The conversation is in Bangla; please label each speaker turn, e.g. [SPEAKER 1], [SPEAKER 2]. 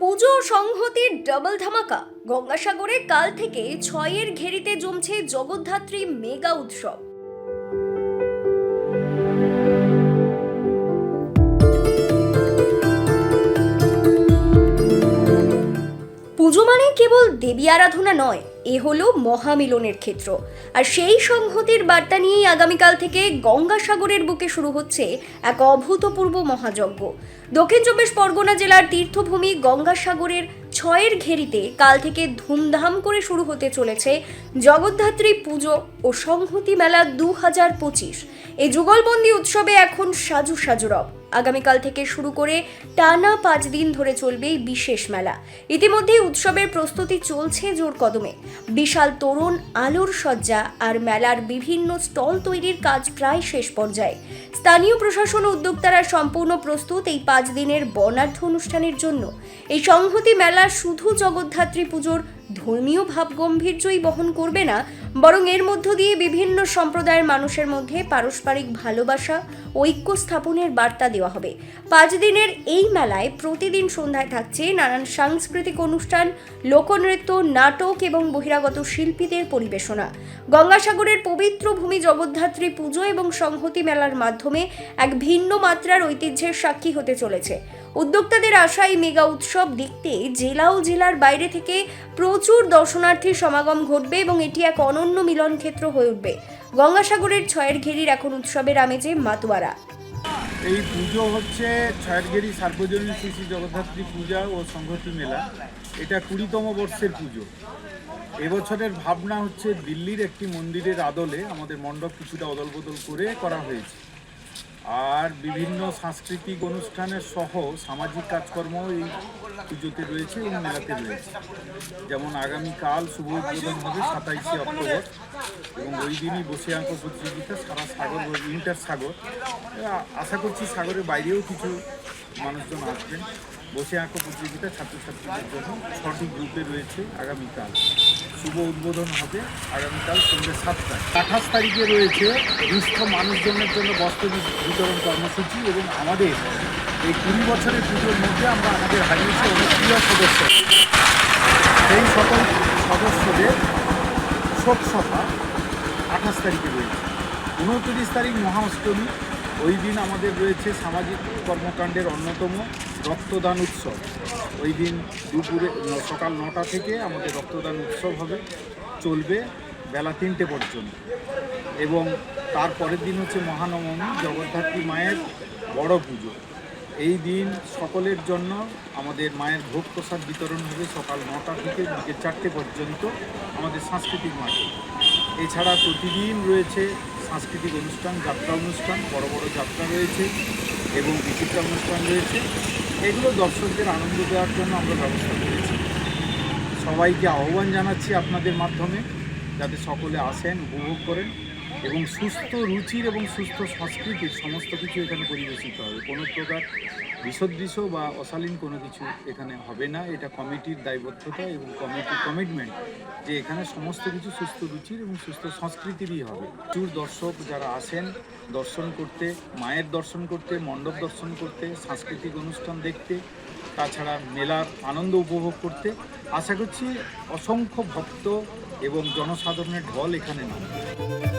[SPEAKER 1] পুজো সংহতি সংহতির ডাবল ধামাকা। গঙ্গাসাগরে কাল থেকে ছয়ের ঘেরিতে জমছে জগদ্ধাত্রী মেগা উৎসব। পুজো মানে কেবল দেবী আরাধনা নয় এ হলো মহামিলনের ক্ষেত্র। আর সেই সংহতির বার্তা নিয়েই আগামীকাল থেকে গঙ্গাসাগরের বুকে শুরু হচ্ছে এক অভূতপূর্ব মহাযজ্ঞ। দক্ষিণ চব্বিশ পরগনা জেলার তীর্থভূমি গঙ্গাসাগরের ছয়ের ঘেরিতে কাল থেকে ধুমধাম করে শুরু হতে চলেছে জগদ্ধাত্রী পুজো ও সংহতি মেলা দু হাজার পঁচিশ। এই যুগলবন্দি উৎসবে এখন সাজু সাজু রব। আগামীকাল থেকে শুরু করে টানা পাঁচ দিন ধরে চলবে এই বিশেষ মেলা। ইতিমধ্যে উৎসবের প্রস্তুতি চলছে জোর কদমে। বিশাল তরুণ আলোর সজ্জা আর মেলার বিভিন্ন স্টল তৈরির কাজ প্রায় শেষ পর্যায়ে। স্থানীয় প্রশাসন উদ্যোক্তারা সম্পূর্ণ প্রস্তুত এই পাঁচ দিনের বর্ণাঢ্য অনুষ্ঠানের জন্য। এই সংহতি মেলা শুধু জগদ্ধাত্রী পুজোর ধর্মীয় ভাবগম্ভীর্যই বহন করবে না, বরং এর মধ্য দিয়ে বিভিন্ন সম্প্রদায়ের মানুষের মধ্যে পারস্পরিক ভালোবাসা, ঐক্য স্থাপনের বার্তা দেওয়া হবে। পাঁচ দিনের এই মেলায় প্রতিদিন সন্ধ্যায় থাকছে নানান সাংস্কৃতিক অনুষ্ঠান, লোকনৃত্য, নাটক এবং বহিরাগত শিল্পীদের পরিবেশনা। গঙ্গাসাগরের পবিত্র ভূমি জগদ্ধাত্রী পুজো এবং সংহতি মেলার মাধ্যমে এক ভিন্ন মাত্রার ঐতিহ্যের সাক্ষী হতে চলেছে। উদ্যোক্তাদের আশা এই মেগা উৎসব দেখতে জেলা ও জেলার বাইরে থেকে প্রচুর দর্শনার্থীর সমাগম ঘটবে এবং এটি এক অনন্য মিলন ক্ষেত্র হয়ে উঠবে। গঙ্গাসাগরের ছয়ের ঘেরির এখন উৎসবের আমেজে মাতুয়ারা।
[SPEAKER 2] এই পুজো হচ্ছে ছয়ারগেরি সার্বজনীন শ্রী শ্রী জগদ্ধাত্রী পূজা ও সংহতি মেলা। এটা কুড়িতম বর্ষের পুজো। এবছরের ভাবনা হচ্ছে দিল্লির একটি মন্দিরের আদলে আমাদের মণ্ডপ কিছুটা অদল বদল করে করা হয়েছে। আর বিভিন্ন সাংস্কৃতিক অনুষ্ঠানের সহ সামাজিক কাজকর্ম এই পুজোতে রয়েছে এবং মেলাতে রয়েছে। যেমন আগামীকাল শুভ উদ্বোধন হবে সাতাইশে অক্টোবর এবং ওই দিনই বসে আঁকো প্রতিযোগিতা, সারা সাগর ইন্টার সাগর। আশা করছি সাগরের বাইরেও কিছু মানুষজন আসবেন। বসে আঁকো প্রতিযোগিতা ছাত্রছাত্রীদের জন্য। ছটি গ্রুপে রয়েছে আগামীকাল। শুভ উদ্বোধন হবে আগামীকাল সন্ধ্যে সাতটায়। আঠাশ তারিখে রয়েছে দুস্থ মানুষজনের জন্য বস্ত্র বিতরণ কর্মসূচি এবং আমাদের এই কুড়ি বছরের পুজোর মধ্যে আমরা আমাদের হারিয়েছি অনেক প্রিয় সদস্য সেই সকল সদস্যদের শোক সভা আঠাশ তারিখে রয়েছে। উনত্রিশ তারিখ মহা অষ্টমী ওই দিন আমাদের রয়েছে সামাজিক কর্মকাণ্ডের অন্যতম রক্তদান উৎসব। ওই দিন দুপুরে সকাল নটা থেকে আমাদের রক্তদান উৎসব হবে, চলবে বেলা তিনটে পর্যন্ত। এবং তার পরের দিন হচ্ছে মহানবমী, জগদ্ধাত্রী মায়ের বড় পুজো। এই দিন সকলের জন্য আমাদের মায়ের ভোগ প্রসাদ বিতরণ হবে সকাল নটা থেকে বিকেল চারটে পর্যন্ত আমাদের সাংস্কৃতিক মাঠে। এছাড়া প্রতিদিন রয়েছে সাংস্কৃতিক অনুষ্ঠান, যাত্রা অনুষ্ঠান, বড় বড় যাত্রা রয়েছে এবং বিচিত্রা অনুষ্ঠান রয়েছে। এগুলো দর্শকদের আনন্দ দেওয়ার জন্য আমরা ব্যবস্থা করেছি। সবাইকে আহ্বান জানাচ্ছি আপনাদের মাধ্যমে যাতে সকলে আসেন, উপভোগ করেন এবং সুস্থ রুচির এবং সুস্থ সংস্কৃতির সমস্ত কিছু এখানে পরিবেশিত হবে। কোনো প্রকার বিসদৃশ্য বা অশালীন কোনো কিছু এখানে হবে না। এটা কমিটির দায়বদ্ধতা এবং কমিটির কমিটমেন্ট যে এখানে সমস্ত কিছু সুস্থ রুচির এবং সুস্থ সংস্কৃতিরই হবে। প্রচুর দর্শক যারা আসেন দর্শন করতে, মায়ের দর্শন করতে, মণ্ডপ দর্শন করতে, সাংস্কৃতিক অনুষ্ঠান দেখতে, তাছাড়া মেলার আনন্দ উপভোগ করতে, আশা করছি অসংখ্য ভক্ত এবং জনসাধারণের ঢল এখানে নামবে।